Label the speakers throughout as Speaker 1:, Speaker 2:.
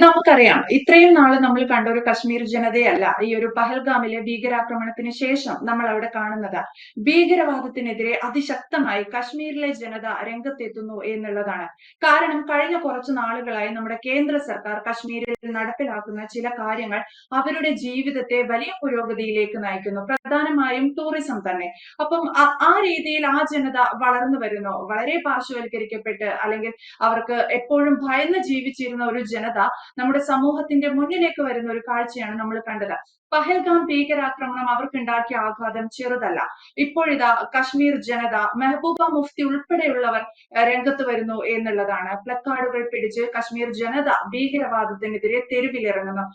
Speaker 1: നമുക്കറിയാം ഇത്രയും നാൾ നമ്മൾ കണ്ട ഒരു കശ്മീർ ജനതയല്ല ഈ ഒരു പഹൽഗാമിലെ ഭീകരാക്രമണത്തിന് ശേഷം നമ്മൾ അവിടെ കാണുന്നത്. ഭീകരവാദത്തിനെതിരെ അതിശക്തമായി കശ്മീരിലെ ജനത രംഗത്തെത്തുന്നു എന്നുള്ളതാണ്. കാരണം കഴിഞ്ഞ കുറച്ച് നാളുകളായി നമ്മുടെ കേന്ദ്ര സർക്കാർ കശ്മീരിൽ നടപ്പിലാക്കുന്ന ചില കാര്യങ്ങൾ അവരുടെ ജീവിതത്തെ വലിയ പുരോഗതിയിലേക്ക് നയിക്കുന്നു. പ്രധാനമായും ടൂറിസം തന്നെ. അപ്പം ആ രീതിയിൽ ആ ജനത വളർന്നു വരുന്നു. വളരെ പാർശ്വവൽക്കരിക്കപ്പെട്ട് അല്ലെങ്കിൽ അവർക്ക് എപ്പോഴും ഭയന്ന് ജീവിച്ചിരുന്ന ഒരു ജനത നമ്മുടെ സമൂഹത്തിന്റെ മുന്നിലേക്ക് വരുന്ന ഒരു കാഴ്ചയാണ് നമ്മൾ കണ്ടത്. പഹൽഗാം ഭീകരാക്രമണം അവർക്കുണ്ടാക്കിയ ആഘാതം ചെറുതല്ല. ഇപ്പോഴിതാ കശ്മീർ ജനത മെഹബൂബ മുഫ്തി ഉൾപ്പെടെയുള്ളവർ രംഗത്ത് വരുന്നു എന്നുള്ളതാണ്. പ്ലക്കാർഡുകൾ പിടിച്ച് കശ്മീർ ജനത ഭീകരവാദത്തിനെതിരെ തെരുവിലിറങ്ങുന്നു.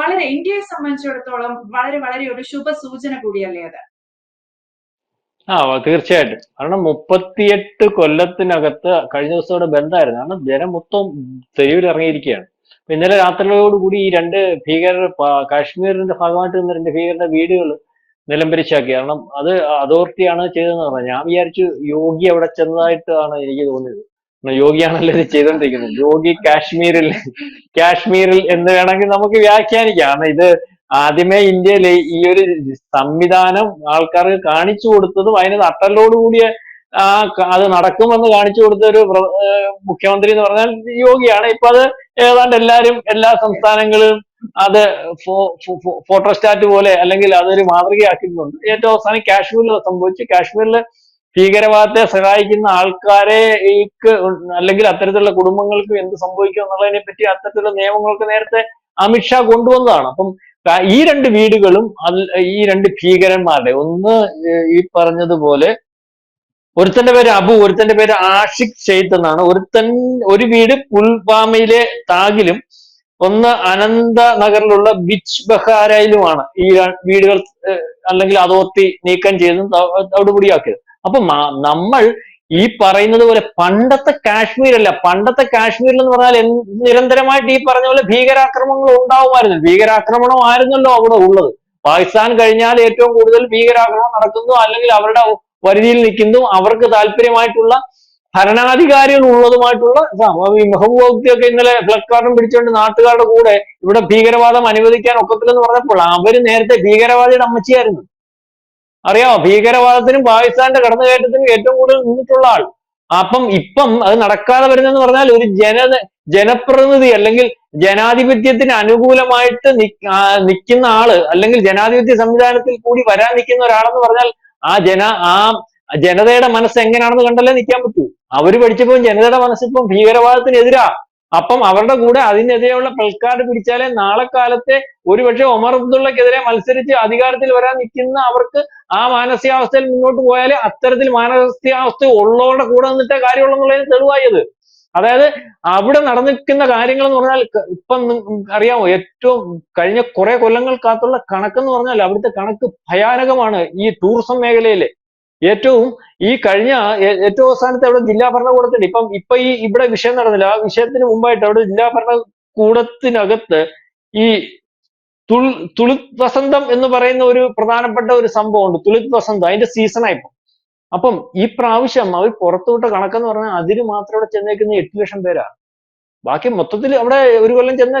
Speaker 1: വളരെ ഇന്ത്യയെ സംബന്ധിച്ചിടത്തോളം വളരെ വളരെ ഒരു ശുഭ സൂചന കൂടിയല്ലേ അത്?
Speaker 2: ആ തീർച്ചയായിട്ടും. കാരണം മുപ്പത്തിയെട്ട് കൊല്ലത്തിനകത്ത് കഴിഞ്ഞ ദിവസത്തോടെ ബന്ധമായിരുന്നു കാരണം ജനം മൊത്തം തെരുവിൽ ഇറങ്ങിയിരിക്കുകയാണ്. ഇന്നലെ രാത്രിയോടുകൂടി ഈ രണ്ട് ഭീകരർ കാശ്മീരിന്റെ ഭാഗമായിട്ട് നിന്ന രണ്ട് ഭീകരരുടെ വീടുകൾ നിലംപരിശാക്കി കാരണം അത് അതോറിറ്റിയാണ് ചെയ്തതെന്ന് പറഞ്ഞു ഞാൻ വിചാരിച്ചു യോഗി അവിടെ ചെന്നതായിട്ടാണ് എനിക്ക് തോന്നിയത്. യോഗിയാണല്ലോ ഇത് ചെയ്തോണ്ടിരിക്കുന്നത്. യോഗി കാശ്മീരിൽ കാശ്മീരിൽ എന്ന് വേണമെങ്കിൽ നമുക്ക് വ്യാഖ്യാനിക്കാം. ഇത് ആദ്യമേ ഇന്ത്യയിലെ ഈ ഒരു സംവിധാനം ആൾക്കാർക്ക് കാണിച്ചു കൊടുത്തതും അതിന് നട്ടലോടുകൂടിയ ആ അത് നടക്കുമെന്ന് കാണിച്ചു കൊടുത്ത ഒരു മുഖ്യമന്ത്രി എന്ന് പറഞ്ഞാൽ യോഗിയാണ്. ഇപ്പൊ അത് ഏതാണ്ട് എല്ലാരും എല്ലാ സംസ്ഥാനങ്ങളും അത് ഫോട്ടോസ്റ്റാറ്റ് പോലെ അല്ലെങ്കിൽ അതൊരു മാതൃകയാക്കുന്നുണ്ട് ഏറ്റവും അവസാനം കാശ്മീരിൽ സംഭവിച്ചു. കാശ്മീരിൽ ഭീകരവാദത്തെ സഹായിക്കുന്ന ആൾക്കാരെ അല്ലെങ്കിൽ അത്തരത്തിലുള്ള കുടുംബങ്ങൾക്ക് എന്ത് സംഭവിക്കും എന്നുള്ളതിനെ പറ്റി അത്തരത്തിലുള്ള നിയമങ്ങൾക്ക് നേരത്തെ അമിത്ഷാ കൊണ്ടുവന്നതാണ്. അപ്പം ഈ രണ്ട് വീടുകളും ഈ രണ്ട് ഭീകരന്മാരുടെ ഒന്ന് ഈ പറഞ്ഞതുപോലെ ഒരുത്തന്റെ പേര് അബു ഒരുത്തന്റെ പേര് ആഷിഖ് ഷെയ്ത്ത് എന്നാണ്. ഒരുത്തൻ ഒരു വീട് പുൽവാമയിലെ താഗിലും ഒന്ന് അനന്ത നഗറിലുള്ള ബിച്ച് ബഹാരയിലുമാണ് ഈ വീടുകൾ അല്ലെങ്കിൽ അതോർത്തി നീക്കം ചെയ്തും തവിടുപൊടിയാക്കിയത് അപ്പൊ നമ്മൾ ഈ പറയുന്നത് പോലെ പണ്ടത്തെ കാശ്മീർ അല്ല പണ്ടത്തെ കാശ്മീരിൽ എന്ന് പറഞ്ഞാൽ നിരന്തരമായിട്ട് ഈ പറഞ്ഞ പോലെ ഭീകരാക്രമണങ്ങൾ ഉണ്ടാവുമായിരുന്നു. ഭീകരാക്രമണം ആയിരുന്നല്ലോ അവിടെ ഉള്ളത്. പാകിസ്ഥാൻ കഴിഞ്ഞാൽ ഏറ്റവും കൂടുതൽ ഭീകരാക്രമണം നടക്കുന്നു അല്ലെങ്കിൽ അവരുടെ പരിധിയിൽ നിൽക്കുന്നു. അവർക്ക് താല്പര്യമായിട്ടുള്ള ഭരണാധികാരികൾ ഉള്ളതുമായിട്ടുള്ള. ഈ മെഹബൂബൊക്കെ ഇന്നലെ ഫ്ലക്കാർഡും പിടിച്ചുകൊണ്ട് നാട്ടുകാരുടെ കൂടെ ഇവിടെ ഭീകരവാദം അനുവദിക്കാൻ ഒക്കത്തില്ലെന്ന് പറഞ്ഞപ്പോൾ അവർ നേരത്തെ ഭീകരവാദിയുടെ അമ്മച്ചിയായിരുന്നു. അറിയാമോ? ഭീകരവാദത്തിനും പാകിസ്ഥാന്റെ കടന്നുകയറ്റത്തിനും ഏറ്റവും കൂടുതൽ നിന്നിട്ടുള്ള ആൾ. അപ്പം ഇപ്പം അത് നടക്കാതെ വരുന്നെന്ന് പറഞ്ഞാൽ ഒരു ജന ജനപ്രതിനിധി അല്ലെങ്കിൽ ജനാധിപത്യത്തിന് അനുകൂലമായിട്ട് നിൽക്കുന്ന ആൾ അല്ലെങ്കിൽ ജനാധിപത്യ സംവിധാനത്തിൽ കൂടി വരാൻ നിൽക്കുന്ന ഒരാളെന്ന് പറഞ്ഞാൽ ആ ജന ആ ജനതയുടെ മനസ്സ് എങ്ങനെയാണെന്ന് കണ്ടല്ലേ നിൽക്കാൻ പറ്റൂ. അവർ പഠിച്ചപ്പോൾ ജനതയുടെ മനസ്സിപ്പം ഭീകരവാദത്തിനെതിരാ. അപ്പം അവരുടെ കൂടെ അതിനെതിരെയുള്ള പൽക്കാട് പിടിച്ചാലേ നാളെ കാലത്തെ ഒരുപക്ഷെ ഒമർ അബ്ദുള്ളക്കെതിരെ മത്സരിച്ച് അധികാരത്തിൽ വരാൻ നിൽക്കുന്ന അവർക്ക് ആ മാനസികാവസ്ഥയിൽ മുന്നോട്ട് പോയാലേ അത്തരത്തിൽ മാനസികാവസ്ഥ ഉള്ളവരുടെ കൂടെ നിന്നിട്ടേ കാര്യമുള്ളെന്നുള്ളതിന് തെളിവായത്. അതായത് അവിടെ നടന്നിരിക്കുന്ന കാര്യങ്ങൾ എന്ന് പറഞ്ഞാൽ ഇപ്പം അറിയാമോ? ഏറ്റവും കഴിഞ്ഞ കുറെ കൊല്ലങ്ങൾക്കകത്തുള്ള കണക്കെന്ന് പറഞ്ഞാൽ അവിടുത്തെ കണക്ക് ഭയാനകമാണ് ഈ ടൂറിസം മേഖലയിലെ. ഏറ്റവും ഈ കഴിഞ്ഞ ഏറ്റവും അവസാനത്തെ അവിടെ ജില്ലാ ഭരണകൂടത്തിന്റെ ഇപ്പം ഇപ്പൊ ഈ ഇവിടെ വിഷയം നടന്നില്ല. ആ വിഷയത്തിന് മുമ്പായിട്ട് അവിടെ ജില്ലാ ഭരണകൂടത്തിനകത്ത് ഈ തുൾ തുളിത് വസന്തം എന്ന് പറയുന്ന ഒരു പ്രധാനപ്പെട്ട ഒരു സംഭവമുണ്ട് തുളിത് വസന്തം അതിന്റെ സീസണായി ഇപ്പം. അപ്പം ഈ പ്രാവശ്യം അവർ പുറത്തുവിട്ട കണക്കെന്ന് പറഞ്ഞാൽ അതിന് മാത്രം അവിടെ ചെന്നേക്കുന്ന എട്ട് ലക്ഷം പേരാണ് ബാക്കി മൊത്തത്തിൽ അവിടെ ഒരു കൊല്ലം ചെന്ന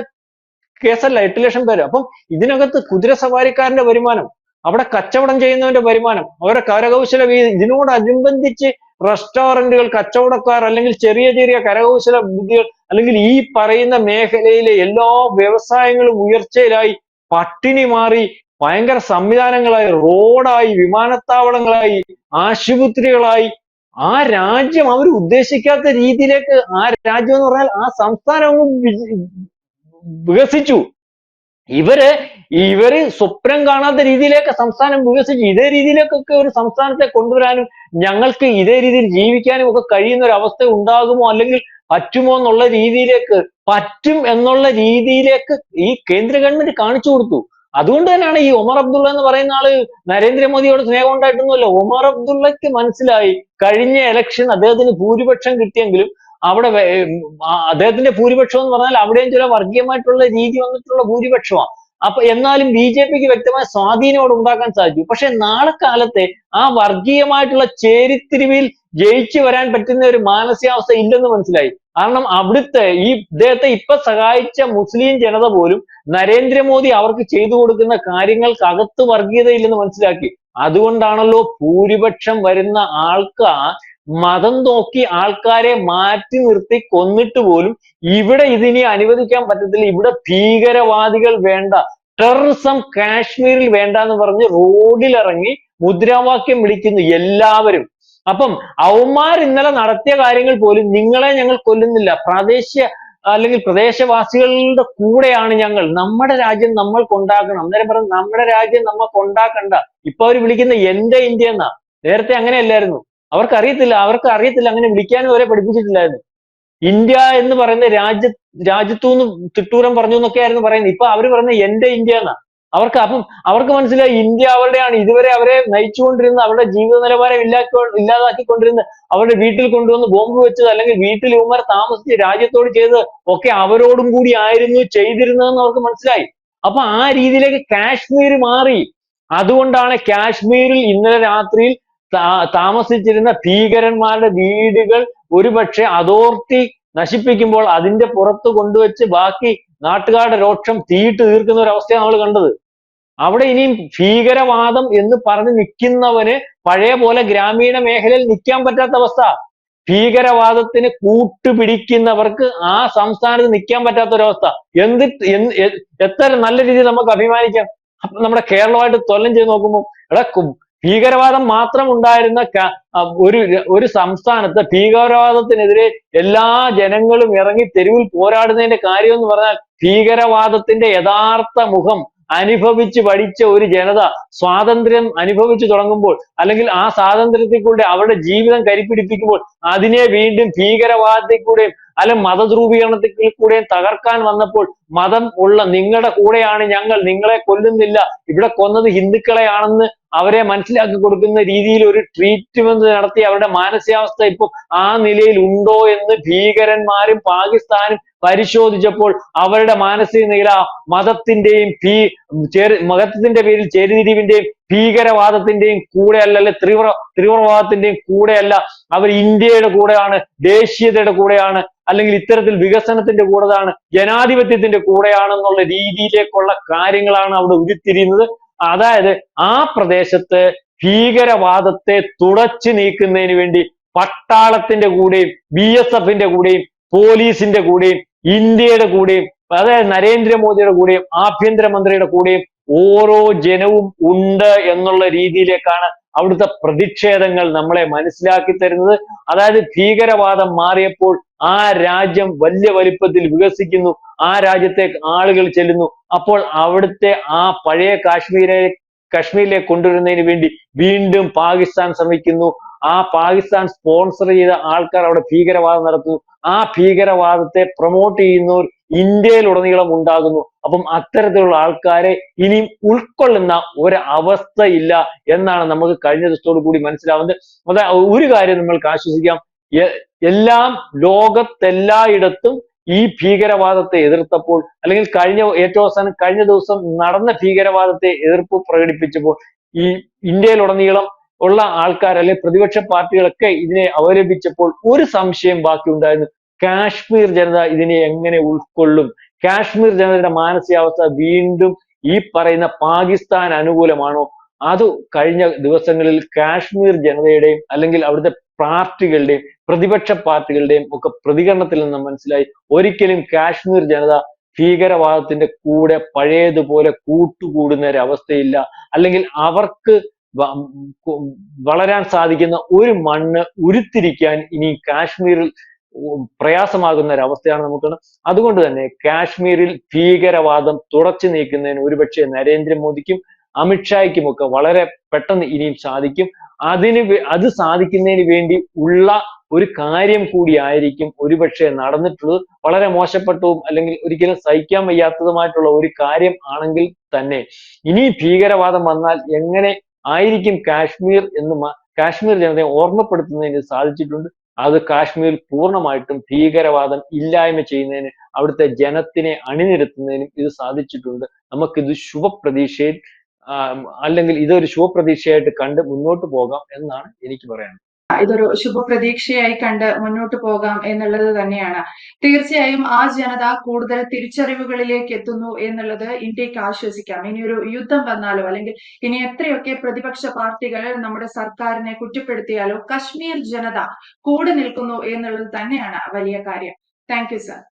Speaker 2: കേസല്ല എട്ട് ലക്ഷം പേര്. അപ്പം ഇതിനകത്ത് കുതിര സവാരിക്കാരന്റെ വരുമാനം അവിടെ കച്ചവടം ചെയ്യുന്നവന്റെ വരുമാനം. അവരുടെ കരകൗശല ഇതിനോടനുബന്ധിച്ച് റെസ്റ്റോറന്റുകൾ കച്ചവടക്കാർ അല്ലെങ്കിൽ ചെറിയ ചെറിയ കരകൗശല ബുദ്ധികൾ അല്ലെങ്കിൽ ഈ പറയുന്ന മേഖലയിലെ എല്ലാ വ്യവസായങ്ങളും ഉയർച്ചയിലായി പട്ടിണി മാറി ഭയങ്കര സംവിധാനങ്ങളായി റോഡായി വിമാനത്താവളങ്ങളായി ആശുപത്രികളായി. ആ രാജ്യം അവർ ഉദ്ദേശിക്കാത്ത രീതിയിലേക്ക് ആ രാജ്യം എന്ന് പറഞ്ഞാൽ ആ സംസ്ഥാനം വികസിച്ചു. ഇവർ ഇവർ സ്വപ്നം കാണാത്ത രീതിയിലേക്ക് സംസ്ഥാനം വികസിച്ച് ഇതേ രീതിയിലേക്കൊക്കെ ഒരു സംസ്ഥാനത്തെ കൊണ്ടുവരാനും ഞങ്ങൾക്ക് ഇതേ രീതിയിൽ ജീവിക്കാനും ഒക്കെ കഴിയുന്ന ഒരു അവസ്ഥ ഉണ്ടാകുമോ അല്ലെങ്കിൽ പറ്റുമോ എന്നുള്ള രീതിയിലേക്ക് പറ്റും എന്നുള്ള രീതിയിലേക്ക് ഈ കേന്ദ്ര ഗവൺമെന്റ് കാണിച്ചു കൊടുത്തു. അതുകൊണ്ട് തന്നെയാണ് ഈ ഒമർ അബ്ദുള്ള എന്ന് പറയുന്ന ആൾ നരേന്ദ്രമോദിയോട് സ്നേഹം ഉണ്ടായിട്ടൊന്നുമല്ല ഒമർ അബ്ദുള്ളക്ക് മനസ്സിലായി. കഴിഞ്ഞ ഇലക്ഷൻ അദ്ദേഹത്തിന് ഭൂരിപക്ഷം കിട്ടിയെങ്കിലും അവിടെ അദ്ദേഹത്തിന്റെ ഭൂരിപക്ഷം എന്ന് പറഞ്ഞാൽ അവിടെയും ചില വർഗീയമായിട്ടുള്ള രീതി വന്നിട്ടുള്ള ഭൂരിപക്ഷമാണ് അപ്പൊ എന്നാലും ബി ജെ പിക്ക് വ്യക്തമായ സ്വാധീനം അവിടെ ഉണ്ടാക്കാൻ സാധിച്ചു. പക്ഷെ നാളെ കാലത്തെ ആ വർഗീയമായിട്ടുള്ള ചേരിത്തിരിവിൽ ജയിച്ചു വരാൻ പറ്റുന്ന ഒരു മാനസികാവസ്ഥ ഇല്ലെന്ന് മനസ്സിലായി. കാരണം അവിടുത്തെ ഈ ഇദ്ദേഹത്തെ ഇപ്പൊ സഹായിച്ച മുസ്ലിം ജനത പോലും നരേന്ദ്രമോദി അവർക്ക് ചെയ്തു കൊടുക്കുന്ന കാര്യങ്ങൾക്ക് അകത്ത് വർഗീയതയില്ലെന്ന് മനസ്സിലാക്കി. അതുകൊണ്ടാണല്ലോ ഭൂരിപക്ഷം വരുന്ന ആൾക്കാർ മതം നോക്കി ആൾക്കാരെ മാറ്റി നിർത്തി കൊന്നിട്ട് പോലും ഇവിടെ ഇതിനി അനുവദിക്കാൻ പറ്റത്തില്ല. ഇവിടെ ഭീകരവാദികൾ വേണ്ട. ടെററിസം കാശ്മീരിൽ വേണ്ട എന്ന് പറഞ്ഞ് റോഡിലിറങ്ങി മുദ്രാവാക്യം വിളിക്കുന്നു എല്ലാവരും. അപ്പം അവന്മാർ ഇന്നലെ നടത്തിയ കാര്യങ്ങൾ പോലും നിങ്ങളെ ഞങ്ങൾ കൊല്ലുന്നില്ല. പ്രാദേശിക അല്ലെങ്കിൽ പ്രദേശവാസികളുടെ കൂടെയാണ് ഞങ്ങൾ. നമ്മുടെ രാജ്യം നമ്മൾ കൊണ്ടാക്കണം അന്നേരം പറഞ്ഞു നമ്മുടെ രാജ്യം നമ്മൾ കൊണ്ടാക്കണ്ട ഇപ്പൊ അവർ വിളിക്കുന്ന എന്റെ ഇന്ത്യ എന്നാ. നേരത്തെ അങ്ങനെയല്ലായിരുന്നു. അവർക്ക് അറിയത്തില്ല അവർക്ക് അറിയത്തില്ല അങ്ങനെ വിളിക്കാനും അവരെ പഠിപ്പിച്ചിട്ടില്ലായിരുന്നു. ഇന്ത്യ എന്ന് പറയുന്ന രാജ്യ രാജ്യത്തൂന്ന് തിട്ടൂരം പറഞ്ഞു എന്നൊക്കെ ആയിരുന്നു പറയുന്നത്. ഇപ്പൊ അവർ പറയുന്നത് എന്റെ ഇന്ത്യ എന്നാ. അവർക്ക് അപ്പം അവർക്ക് മനസ്സിലായി ഇന്ത്യ അവരുടെയാണ്. ഇതുവരെ അവരെ നയിച്ചുകൊണ്ടിരുന്ന അവരുടെ ജീവിത നിലവാരം ഇല്ലാക്കി ഇല്ലാതാക്കിക്കൊണ്ടിരുന്ന അവരുടെ വീട്ടിൽ കൊണ്ടുവന്ന് ബോംബ് വെച്ചത് അല്ലെങ്കിൽ വീട്ടിൽ ഇവന്മാർ താമസിച്ച് രാജ്യത്തോട് ചെയ്തത് ഒക്കെ അവരോടും കൂടി ആയിരുന്നു ചെയ്തിരുന്നതെന്ന് അവർക്ക് മനസ്സിലായി. അപ്പൊ ആ രീതിയിലേക്ക് കാശ്മീർ മാറി. അതുകൊണ്ടാണ് കാശ്മീരിൽ ഇന്നലെ രാത്രിയിൽ താമസിച്ചിരുന്ന ഭീകരന്മാരുടെ വീടുകൾ ഒരുപക്ഷെ അതോർത്തി നശിപ്പിക്കുമ്പോൾ അതിന്റെ പുറത്ത് കൊണ്ടുവച്ച് ബാക്കി നാട്ടുകാരുടെ രോക്ഷം തീയിട്ട് തീർക്കുന്ന ഒരു അവസ്ഥയാണ് നമ്മൾ കണ്ടത്. അവിടെ ഇനിയും ഭീകരവാദം എന്ന് പറഞ്ഞ് നിൽക്കുന്നവന് പഴയ പോലെ ഗ്രാമീണ മേഖലയിൽ നിൽക്കാൻ പറ്റാത്ത അവസ്ഥ. ഭീകരവാദത്തിന് കൂട്ടുപിടിക്കുന്നവർക്ക് ആ സംസ്ഥാനത്ത് നിൽക്കാൻ പറ്റാത്ത ഒരവസ്ഥ. എന്ത് എത്ര നല്ല രീതിയിൽ നമുക്ക് അഭിമാനിക്കാം. നമ്മുടെ കേരളമായിട്ട് തൊല്ലം ചെയ്ത് നോക്കുമ്പോൾ എടാ ഭീകരവാദം മാത്രം ഉണ്ടായിരുന്ന ഒരു ഒരു സംസ്ഥാനത്ത് ഭീകരവാദത്തിനെതിരെ എല്ലാ ജനങ്ങളും ഇറങ്ങി തെരുവിൽ പോരാടുന്നതിന്റെ കാര്യം എന്ന് പറഞ്ഞാൽ ഭീകരവാദത്തിന്റെ യഥാർത്ഥ മുഖം അനുഭവിച്ച് പഠിച്ച ഒരു ജനത സ്വാതന്ത്ര്യം അനുഭവിച്ചു തുടങ്ങുമ്പോൾ അല്ലെങ്കിൽ ആ സ്വാതന്ത്ര്യത്തിൽ കൂടെ അവരുടെ ജീവിതം കരിപ്പിടിപ്പിക്കുമ്പോൾ അതിനെ വീണ്ടും ഭീകരവാദത്തിൽ കൂടെയും അല്ല മതധ്രൂപീകരണത്തിൽ കൂടെയും തകർക്കാൻ വന്നപ്പോൾ മതം ഉള്ള നിങ്ങളുടെ കൂടെയാണ് ഞങ്ങൾ. നിങ്ങളെ കൊല്ലുന്നില്ല. ഇവിടെ കൊന്നത് ഹിന്ദുക്കളെയാണെന്ന് അവരെ മനസ്സിലാക്കി കൊടുക്കുന്ന രീതിയിൽ ഒരു ട്രീറ്റ്മെന്റ് നടത്തി അവരുടെ മാനസികാവസ്ഥ ഇപ്പൊ ആ നിലയിൽ ഉണ്ടോ എന്ന് ഭീകരന്മാരും പാകിസ്ഥാനും പരിശോധിച്ചപ്പോൾ അവരുടെ മാനസിക നില മതത്തിന്റെയും ഭീ മതത്തിന്റെ പേരിൽ ചേരിതിരിവിന്റെയും ഭീകരവാദത്തിന്റെയും കൂടെ അല്ല അല്ലെ തീവ്ര തീവ്രവാദത്തിന്റെയും കൂടെയല്ല അവർ ഇന്ത്യയുടെ കൂടെയാണ് ദേശീയതയുടെ കൂടെയാണ് അല്ലെങ്കിൽ ഇത്തരത്തിൽ വികസനത്തിന്റെ കൂടെതാണ് ജനാധിപത്യത്തിന്റെ കൂടെയാണെന്നുള്ള രീതിയിലേക്കുള്ള കാര്യങ്ങളാണ് അവിടെ ഉരുത്തിരിയുന്നത്. അതായത് ആ പ്രദേശത്ത് ഭീകരവാദത്തെ തുടച്ചു നീക്കുന്നതിന് വേണ്ടി പട്ടാളത്തിന്റെ കൂടെയും ബി എസ് എഫിന്റെ കൂടെയും പോലീസിന്റെ കൂടെയും ഇന്ത്യയുടെ കൂടെയും അതായത് നരേന്ദ്രമോദിയുടെ കൂടെയും ആഭ്യന്തരമന്ത്രിയുടെ കൂടെയും ഓരോ ജനവും ഉണ്ട് എന്നുള്ള രീതിയിലേക്കാണ് അവിടുത്തെ പ്രതിഷേധങ്ങൾ നമ്മളെ മനസ്സിലാക്കി തരുന്നത്. അതായത് ഭീകരവാദം മാറിയപ്പോൾ ആ രാജ്യം വലിയ വലിപ്പത്തിൽ വികസിക്കുന്നു. ആ രാജ്യത്തെ ആളുകൾ ചെല്ലുന്നു. അപ്പോൾ അവിടുത്തെ ആ പഴയ കാശ്മീരെ കാശ്മീരിലേക്ക് കൊണ്ടുവരുന്നതിന് വേണ്ടി വീണ്ടും പാകിസ്ഥാൻ ശ്രമിക്കുന്നു. ആ പാകിസ്ഥാൻ സ്പോൺസർ ചെയ്ത ആൾക്കാർ അവിടെ ഭീകരവാദം നടത്തുന്നു. ആ ഭീകരവാദത്തെ പ്രൊമോട്ട് ചെയ്യുന്നവർ ഇന്ത്യയിലുടനീളം ഉണ്ടാകുന്നു. അപ്പം അത്തരത്തിലുള്ള ആൾക്കാരെ ഇനിയും ഉൾക്കൊള്ളുന്ന ഒരു ഇല്ല എന്നാണ് നമുക്ക് കഴിഞ്ഞ ദിവസത്തോടു കൂടി മനസ്സിലാവുന്നത്. അതായത് ഒരു കാര്യം നമ്മൾക്ക് ആശ്വസിക്കാം. എല്ലാം ലോകത്തെല്ലായിടത്തും ഈ ഭീകരവാദത്തെ എതിർത്തപ്പോൾ അല്ലെങ്കിൽ കഴിഞ്ഞ ഏറ്റവും അവസാനം കഴിഞ്ഞ ദിവസം നടന്ന ഭീകരവാദത്തെ എതിർപ്പ് പ്രകടിപ്പിച്ചപ്പോൾ ഈ ഇന്ത്യയിലുടനീളം ഉള്ള ആൾക്കാർ അല്ലെ പ്രതിപക്ഷ പാർട്ടികളൊക്കെ ഇതിനെ അവലംബിച്ചപ്പോൾ ഒരു സംശയം ബാക്കി ഉണ്ടായിരുന്നു കാശ്മീർ ജനത ഇതിനെ എങ്ങനെ ഉൾക്കൊള്ളും? കാശ്മീർ ജനതയുടെ മാനസികാവസ്ഥ വീണ്ടും ഈ പറയുന്ന പാകിസ്ഥാൻ അനുകൂലമാണോ? അത് കഴിഞ്ഞ ദിവസങ്ങളിൽ കാശ്മീർ ജനതയുടെയും അല്ലെങ്കിൽ അവിടുത്തെ പാർട്ടികളുടെയും പ്രതിപക്ഷ പാർട്ടികളുടെയും ഒക്കെ പ്രതികരണത്തിൽ നിന്ന് മനസ്സിലായി. ഒരിക്കലും കാശ്മീർ ജനത ഭീകരവാദത്തിന്റെ കൂടെ പഴയതുപോലെ കൂട്ടുകൂടുന്ന ഒരു അവസ്ഥയില്ല അല്ലെങ്കിൽ അവർക്ക് വളരാൻ സാധിക്കുന്ന ഒരു മണ്ണ് ഉരുത്തിരിക്കാൻ ഇനി കാശ്മീരിൽ പ്രയാസമാകുന്ന അവസ്ഥയാണ് നമുക്ക് അതുകൊണ്ട് തന്നെ കാശ്മീരിൽ ഭീകരവാദം തുടച്ചു നീക്കുന്നതിന് ഒരുപക്ഷെ നരേന്ദ്രമോദിക്കും അമിത്ഷായ്ക്കും ഒക്കെ വളരെ പെട്ടെന്ന് ഇനിയും സാധിക്കും. അതിന് അത് സാധിക്കുന്നതിന് വേണ്ടി ഉള്ള ഒരു കാര്യം കൂടിയായിരിക്കും ഒരുപക്ഷെ നടന്നിട്ടുള്ളത്. വളരെ മോശപ്പെട്ടതും അല്ലെങ്കിൽ ഒരിക്കലും സഹിക്കാൻ വയ്യാത്തതുമായിട്ടുള്ള ഒരു കാര്യം ആണെങ്കിൽ തന്നെ. ഇനി ഭീകരവാദം വന്നാൽ എങ്ങനെ ആയിരിക്കും കാശ്മീർ എന്ന് കാശ്മീർ ജനതയെ ഓർമ്മപ്പെടുത്തുന്നതിന് സാധിച്ചിട്ടുണ്ട്. അത് കാശ്മീർ പൂർണമായിട്ടും ഭീകരവാദം ഇല്ലായ്മ ചെയ്യുന്നതിന് അവിടുത്തെ ജനത്തിനെ അണിനിരത്തുന്നതിനും ഇത് സാധിച്ചിട്ടുണ്ട്. നമുക്കിത് ശുഭപ്രതീക്ഷയിൽ അല്ലെങ്കിൽ ഇതൊരു ശുഭപ്രതീക്ഷയായിട്ട് കണ്ട് മുന്നോട്ട് പോകാം എന്നാണ് എനിക്ക് പറയാനുള്ളത്.
Speaker 1: ഇതൊരു ശുഭപ്രതീക്ഷയായി കണ്ട് മുന്നോട്ട് പോകാം എന്നുള്ളത് തന്നെയാണ്. തീർച്ചയായും ആ ജനത കൂടുതൽ തിരിച്ചറിവുകളിലേക്ക് എത്തുന്നു എന്നുള്ളത് ഇന്ത്യയ്ക്ക് ആശ്വസിക്കാം. ഇനിയൊരു യുദ്ധം വന്നാലോ അല്ലെങ്കിൽ ഇനി എത്രയൊക്കെ പ്രതിപക്ഷ പാർട്ടികൾ നമ്മുടെ സർക്കാരിനെ കുറ്റപ്പെടുത്തിയാലോ കശ്മീർ ജനത കൂടെ നിൽക്കുന്നു എന്നുള്ളത് തന്നെയാണ് വലിയ കാര്യം. Thank you sir.